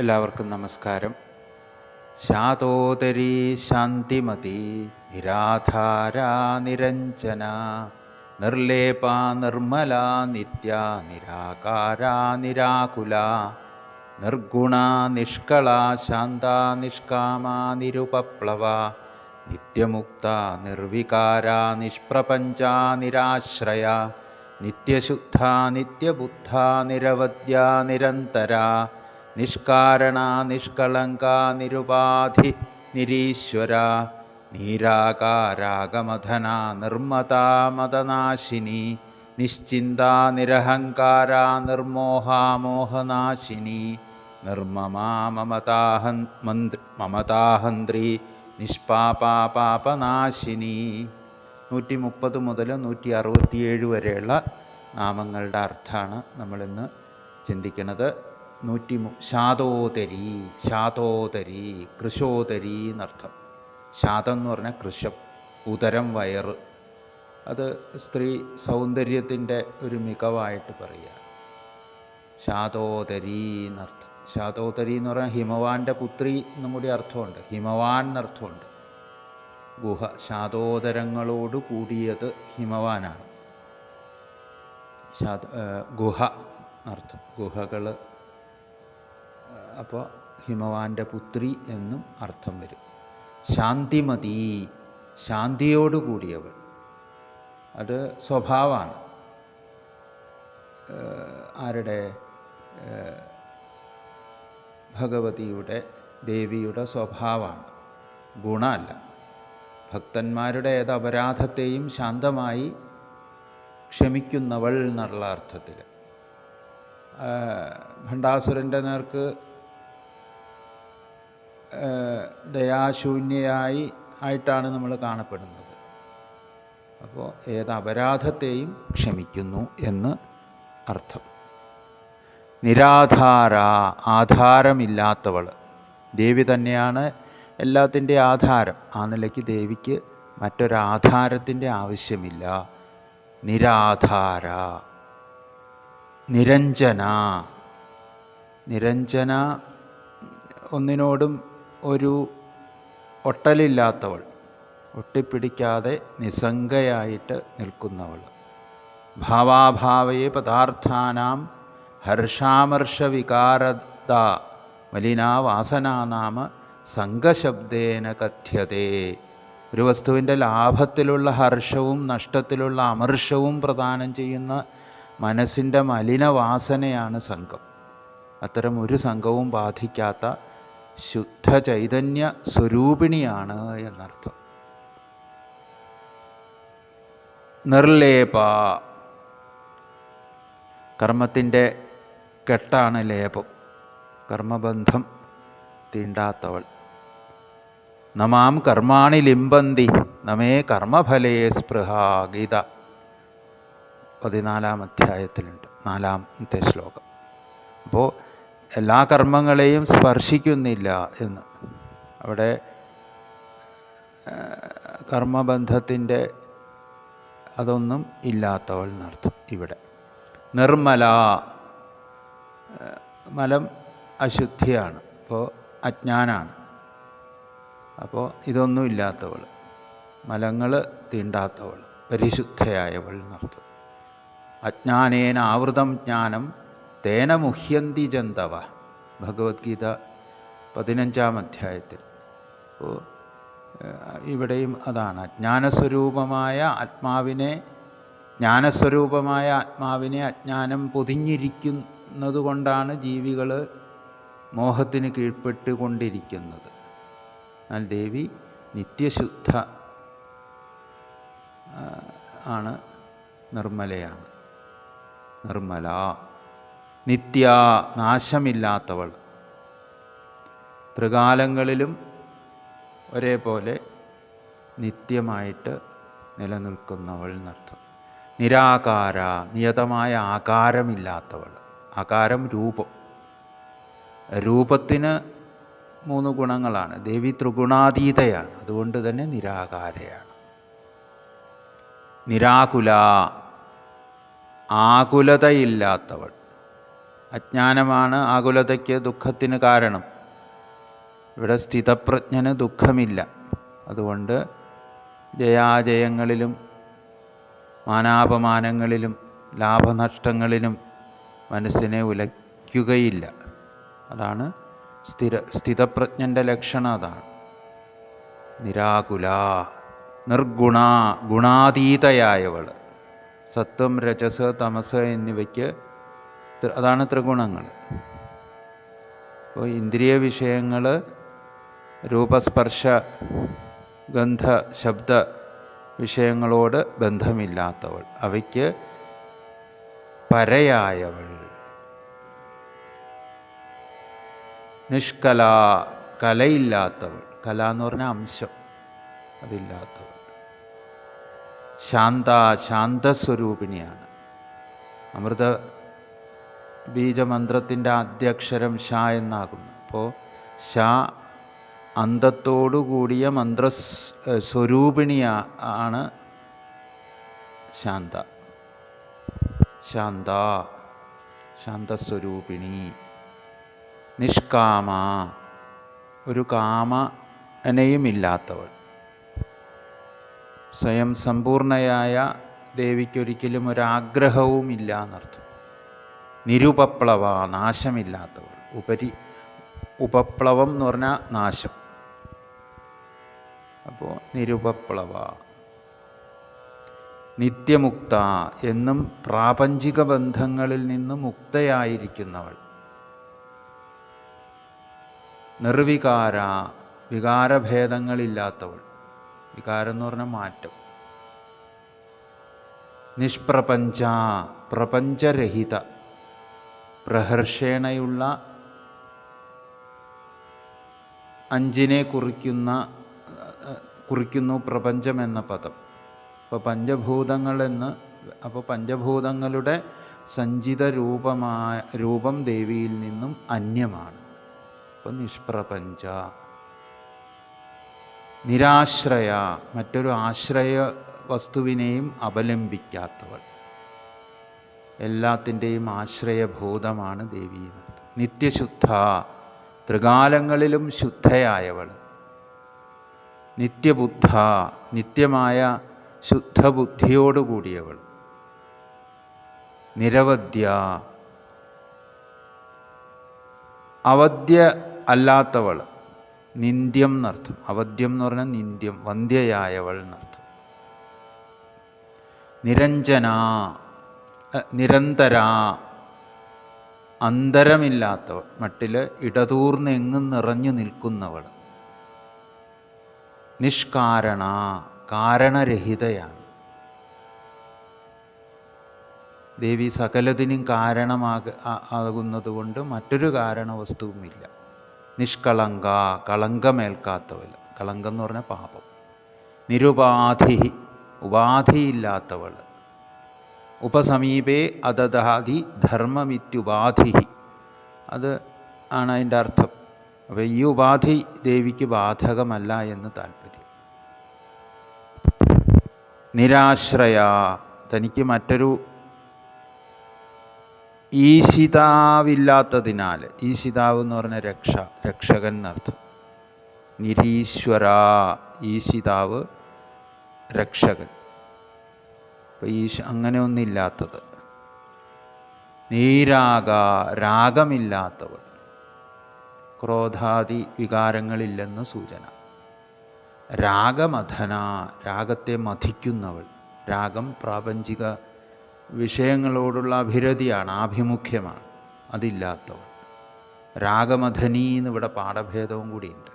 എല്ലാവർക്കും നമസ്കാരം. ശാതോദരീ ശാന്തിമതി നിരാധാരാ നിരഞ്ജന നിർലേപ നിർമ്മല നിത്യ നിരാകാരാ നിരാകുല നിർഗുണ നിഷ്കള ശാന്ത നിഷ്കാമ നിരുപപ്ലവ നിത്യമുക്ത നിർവികാര നിഷ്പ്രപഞ്ച നിരാശ്രയ നിത്യശുദ്ധ നിത്യബുദ്ധ നിരവധ്യ നിരന്തര നിഷ്കാരണ നിഷ്കളങ്ക നിരുപാധി നിരീശ്വര നീരാകാരാഗമധന നിർമ്മത മദനാശിനി നിശ്ചിന്ത നിരഹങ്കാര നിർമോഹാമോഹനാശിനി നിർമ്മമാ മമതാഹൻ മന്ത്രി മമതാഹന്ത്രി നിഷ്പാപാപാപനാശിനി നൂറ്റി മുപ്പത് മുതൽ നൂറ്റി അറുപത്തിയേഴ് വരെയുള്ള നാമങ്ങളുടെ അർത്ഥമാണ് നമ്മളിന്ന് ചിന്തിക്കുന്നത്. നൂറ്റി ശാതോദരി ശാതോദരി കൃശോദരി എന്നർത്ഥം. ശാതം എന്ന് പറഞ്ഞാൽ കൃശം ഉദരം വയറ്. അത് സ്ത്രീ സൗന്ദര്യത്തിന്റെ ഒരു മികവായിട്ട് പറയുക. ശാതോദരി എന്നർത്ഥം. ശാതോദരി എന്ന് പറഞ്ഞാൽ ഹിമവാന്റെ പുത്രി എന്നും കൂടി അർത്ഥമുണ്ട്. ഹിമവാൻ എന്നർത്ഥമുണ്ട് ഗുഹ ശാതോദരങ്ങളോട് കൂടിയത് ഹിമവാനാണ്. ശാത ഗുഹ എന്നർത്ഥം. ഗുഹകൾ അപ്പോൾ ഹിമവാന്റെ പുത്രി എന്നും അർത്ഥം വരും. ശാന്തിമതി ശാന്തിയോട് കൂടിയവൾ. അത് സ്വഭാവമാണ് ആരുടെ? ഭഗവതിയുടെ ദേവിയുടെ സ്വഭാവമാണ് ഗുണമല്ല. ഭക്തന്മാരുടെ ഏത് അപരാധത്തെയും ശാന്തമായി ക്ഷമിക്കുന്നവൾ എന്നുള്ള അർത്ഥത്തിൽ ഭണ്ഡാസുരന്റെ നേർക്ക് ദയാശൂന്യയായി ആയിട്ടാണ് നമ്മൾ കാണപ്പെടുന്നത്. അപ്പോൾ ഏത് അപരാധത്തെയും ക്ഷമിക്കുന്നു എന്ന് അർത്ഥം. നിരാധാര ആധാരമില്ലാത്തവൾ. ദേവി തന്നെയാണ് എല്ലാത്തിന്റെ ആധാരം. ആ നിലയ്ക്ക് ദേവിക്ക് മറ്റൊരാധാരത്തിന്റെ ആവശ്യമില്ല. നിരാധാര. നിരഞ്ജന. നിരഞ്ജന ഒന്നിനോടും ഒരു ഒട്ടലില്ലാത്തവൾ ഒട്ടിപ്പിടിക്കാതെ നിസ്സംഗയായിട്ട് നിൽക്കുന്നവൾ. ഭാവാഭാവയെ പദാർത്ഥാനാം ഹർഷാമർഷവികാരത മലിനാവാസനാനാമ സംഘശബ്ദേന കഥ്യതേ. ഒരു വസ്തുവിന്റെ ലാഭത്തിലുള്ള ഹർഷവും നഷ്ടത്തിലുള്ള അമർഷവും പ്രദാനം ചെയ്യുന്ന മനസ്സിന്റെ മലിനവാസനയാണ് സംഘം. അത്തരം ഒരു സംഘവും ബാധിക്കാത്ത ശുദ്ധ ചൈതന്യ സ്വരൂപിണിയാണ് എന്നർത്ഥം. നിർലേപ. കർമ്മത്തിന്റെ കെട്ടാണ് ലേപം. കർമ്മബന്ധം തീണ്ടാത്തവൾ. നമാം കർമാണി ലിംബന്തി നമേ കർമ്മഫലേ സ്പൃഹ ഗീത. പതിനാലാം അധ്യായത്തിലുണ്ട്. നാലാമത്തെ ശ്ലോകം. അപ്പോൾ എല്ലാ കർമ്മങ്ങളെയും സ്പർശിക്കുന്നില്ല എന്ന്. അവിടെ കർമ്മബന്ധത്തിന്റെ അതൊന്നും ഇല്ലാത്തവൾ എന്നർത്ഥം ഇവിടെ. നിർമ്മല മലം അശുദ്ധിയാണ് അപ്പോൾ അജ്ഞാനാണ്. അപ്പോൾ ഇതൊന്നും ഇല്ലാത്തവൾ മലങ്ങൾ തീണ്ടാത്തവൾ പരിശുദ്ധയായവൾ എന്നർത്ഥം അജ്ഞാനേന ആവൃതം ജ്ഞാനം തേന മുഹ്യന്തി ജന്തവ. ഭഗവത്ഗീത പതിനഞ്ചാം അധ്യായത്തിൽ. ഓ ഇവിടെയും അതാണ്. അജ്ഞാനസ്വരൂപമായ ആത്മാവിനെ ജ്ഞാനസ്വരൂപമായ ആത്മാവിനെ അജ്ഞാനം പൊതിഞ്ഞിരിക്കുന്നത് കൊണ്ടാണ് ജീവികൾ മോഹത്തിന് കീഴ്പ്പെട്ടുകൊണ്ടിരിക്കുന്നത്. എന്നാൽ ദേവി നിത്യശുദ്ധ ആണ് നിർമ്മലയാണ്. നിർമ്മല. നിത്യ നാശമില്ലാത്തവൾ ത്രികാലങ്ങളിലും ഒരേപോലെ നിത്യമായിട്ട് നിലനിൽക്കുന്നവൾ എന്നർത്ഥം. നിരാകാര നിയതമായ ആകാരമില്ലാത്തവൾ. ആകാരം രൂപം. രൂപത്തിന് മൂന്ന് ഗുണങ്ങളാണ്. ദേവി ത്രിഗുണാതീതയാണ്. അതുകൊണ്ട് തന്നെ നിരാകാരയാണ്. നിരാകുല ആകുലതയില്ലാത്തവൾ. അജ്ഞാനമാണ് ആകുലതയ്ക്ക് ദുഃഖത്തിന് കാരണം. ഇവിടെ സ്ഥിതപ്രജ്ഞന് ദുഃഖമില്ല. അതുകൊണ്ട് ജയാജയങ്ങളിലും മാനാപമാനങ്ങളിലും ലാഭനഷ്ടങ്ങളിലും മനസ്സിനെ ഉലയ്ക്കുകയില്ല. അതാണ് സ്ഥിര സ്ഥിതപ്രജ്ഞന്റെ ലക്ഷണം അതാണ്. നിരാകുല നിർഗുണ ഗുണാതീതയായവൾ സത്വം രജസ് തമസ് എന്നിവയ്ക്ക് അതാണ് ത്രിഗുണങ്ങൾ. അപ്പോൾ ഇന്ദ്രിയ വിഷയങ്ങൾ രൂപസ്പർശ ഗന്ധ ശബ്ദ വിഷയങ്ങളോട് ബന്ധമില്ലാത്തവൾ. അവയ്ക്ക് പരയായവൾ. നിഷ്കല കലയില്ലാത്തവൾ. കല എന്ന് പറഞ്ഞ അംശം. അതില്ലാത്തവൾ. ശാന്ത ശാന്തസ്വരൂപിണിയാണ്. അമൃത ബീജമന്ത്രത്തിന്റെ ആദ്യാക്ഷരം ഷ എന്നാകുന്നു. അപ്പോൾ ഷ അന്തത്തോടുകൂടിയ മന്ത്ര സ്വരൂപിണിയാ ആണ് ശാന്ത. ശാന്ത ശാന്തസ്വരൂപിണി. നിഷ്കാമ ഒരു കാമനയുമില്ലാത്തവൾ സ്വയം സമ്പൂർണയായ ദേവിക്കൊരിക്കലും ഒരാഗ്രഹവും ഇല്ല എന്നർത്ഥം. നിരുപപ്ലവ നാശമില്ലാത്തവൾ ഉപരി ഉപപ്ലവം എന്ന് പറഞ്ഞാൽ നാശം. അപ്പോൾ നിരുപപ്ലവ നിത്യമുക്ത എന്നും പ്രാപഞ്ചിക ബന്ധങ്ങളിൽ നിന്ന് മുക്തയായിരിക്കുന്നവൾ. നിർവികാര വികാരഭേദങ്ങളില്ലാത്തവൾ. വികാരം എന്ന് പറഞ്ഞാൽ മാറ്റം. നിഷ്പ്രപഞ്ച പ്രപഞ്ചരഹിത. പ്രഹർഷേണയുള്ള അഞ്ചിനെ കുറിക്കുന്ന കുറിക്കുന്നു പ്രപഞ്ചം എന്ന പദം. അപ്പോൾ പഞ്ചഭൂതങ്ങളെന്ന് അപ്പോൾ പഞ്ചഭൂതങ്ങളുടെ സഞ്ചിത രൂപമായ രൂപം ദേവിയിൽ നിന്നും അന്യമാണ്. അപ്പോൾ നിഷ്പ്രപഞ്ച നിരാശ്രയ മറ്റൊരു ആശ്രയ വസ്തുവിനെയും അവലംബിക്കാത്തവൾ. എല്ലാത്തിന്റെയും ആശ്രയഭൂതമാണ് ദേവി നിത്യശുദ്ധ ത്രികാലങ്ങളിലും ശുദ്ധയായവൾ. നിത്യബുദ്ധ നിത്യമായ ശുദ്ധബുദ്ധിയോടുകൂടിയവൾ. നിരവധ്യ അവധ്യ അല്ലാത്തവൾ. നിന്ദ്യം എന്നർത്ഥം. അവധ്യം എന്ന് പറഞ്ഞാൽ നിന്ദ്യം വന്ധ്യയായവൾ എന്നർത്ഥം. നിരഞ്ജന നിരന്തര. അന്തരമില്ലാത്തവൾ മട്ടിൽ ഇടതൂർന്ന് എങ്ങും നിറഞ്ഞു നിൽക്കുന്നവൾ. നിഷ്കാരണ കാരണരഹിതയാണ്. ദേവി സകലതിനും കാരണമാക ആകുന്നതുകൊണ്ട് മറ്റൊരു കാരണവസ്തുവുമില്ല. നിഷ്കളങ്ക കളങ്കമേൽക്കാത്തവൾ. കളങ്കം എന്ന് പറഞ്ഞാൽ പാപം. നിരുപാധി ഉപാധിയില്ലാത്തവൾ. ഉപസമീപേ അതദാതി ധർമ്മമിത്യുപാധി. അത് ആണ് അതിന്റെ അർത്ഥം. അപ്പോൾ ഈ ഉപാധി ദേവിക്ക് ബാധകമല്ല എന്ന് താല്പര്യം. നിരാശ്രയ. തനിക്ക് മറ്റൊരു ഈശിതാവില്ലാത്തതിനാൽ ഈശിതാവ് എന്ന് പറഞ്ഞ രക്ഷ രക്ഷകൻ എന്നർത്ഥം നിരീശ്വര ഈശിതാവ് രക്ഷകൻ. അപ്പോൾ ഈശ അങ്ങനെ ഒന്നില്ലാത്തത്. നീരാഗ രാഗമില്ലാത്തവൾ. ക്രോധാദി വികാരങ്ങളില്ലെന്ന് സൂചന. രാഗമഥന രാഗത്തെ മഥിക്കുന്നവൾ. രാഗം പ്രാപഞ്ചിക വിഷയങ്ങളോടുള്ള അഭിരതിയാണ് ആഭിമുഖ്യമാണ്. അതില്ലാത്തവൾ. രാഗമഥനി എന്ന് ഇവിടെ പാഠഭേദവും കൂടിയുണ്ട്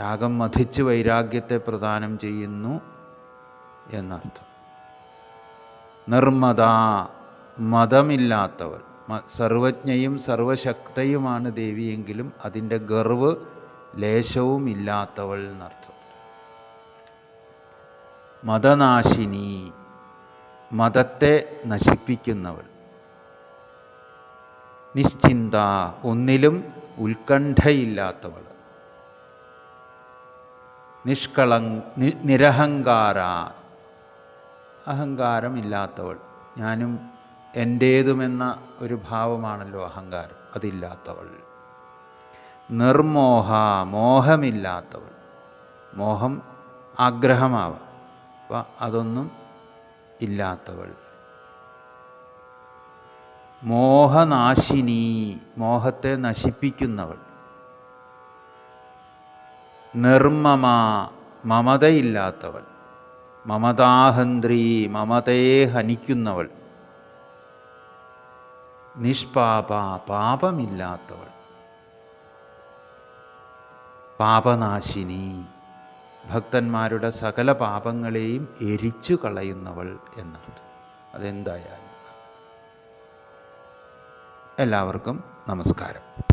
രാഗം മഥിച്ച് വൈരാഗ്യത്തെ പ്രദാനം ചെയ്യുന്നു. എന്നർത്ഥം. നിർമ്മത മതമില്ലാത്തവൾ സർവജ്ഞയും സർവശക്തയുമാണ് ദേവിയെങ്കിലും അതിന്റെ ഗർവ് ലേശവും ഇല്ലാത്തവൾ എന്നർത്ഥം. മതനാശിനി മതത്തെ നശിപ്പിക്കുന്നവൾ. നിശ്ചിന്ത ഒന്നിലും ഉത്കണ്ഠയില്ലാത്തവൾ. നിഷ്കളങ് നിരഹങ്കാര അഹങ്കാരമില്ലാത്തവൾ. ഞാനും എന്റേതുമെന്ന ഒരു ഭാവമാണല്ലോ അഹങ്കാരം. അതില്ലാത്തവൾ. നിർമോഹ മോഹമില്ലാത്തവൾ. മോഹം ആഗ്രഹമാവാം. അപ്പം അതൊന്നും ഇല്ലാത്തവൾ. മോഹനാശിനി മോഹത്തെ നശിപ്പിക്കുന്നവൾ. നിർമ്മമ മമതയില്ലാത്തവൾ. മമതാഹന്ത്രി മമതയെ ഹനിക്കുന്നവൾ നിഷ്പാപ പാപമില്ലാത്തവൾ. പാപനാശിനി. ഭക്തന്മാരുടെ സകല പാപങ്ങളെയും എരിച്ചു കളയുന്നവൾ എന്നർത്ഥം. അതെന്തായാലും. എല്ലാവർക്കും നമസ്കാരം.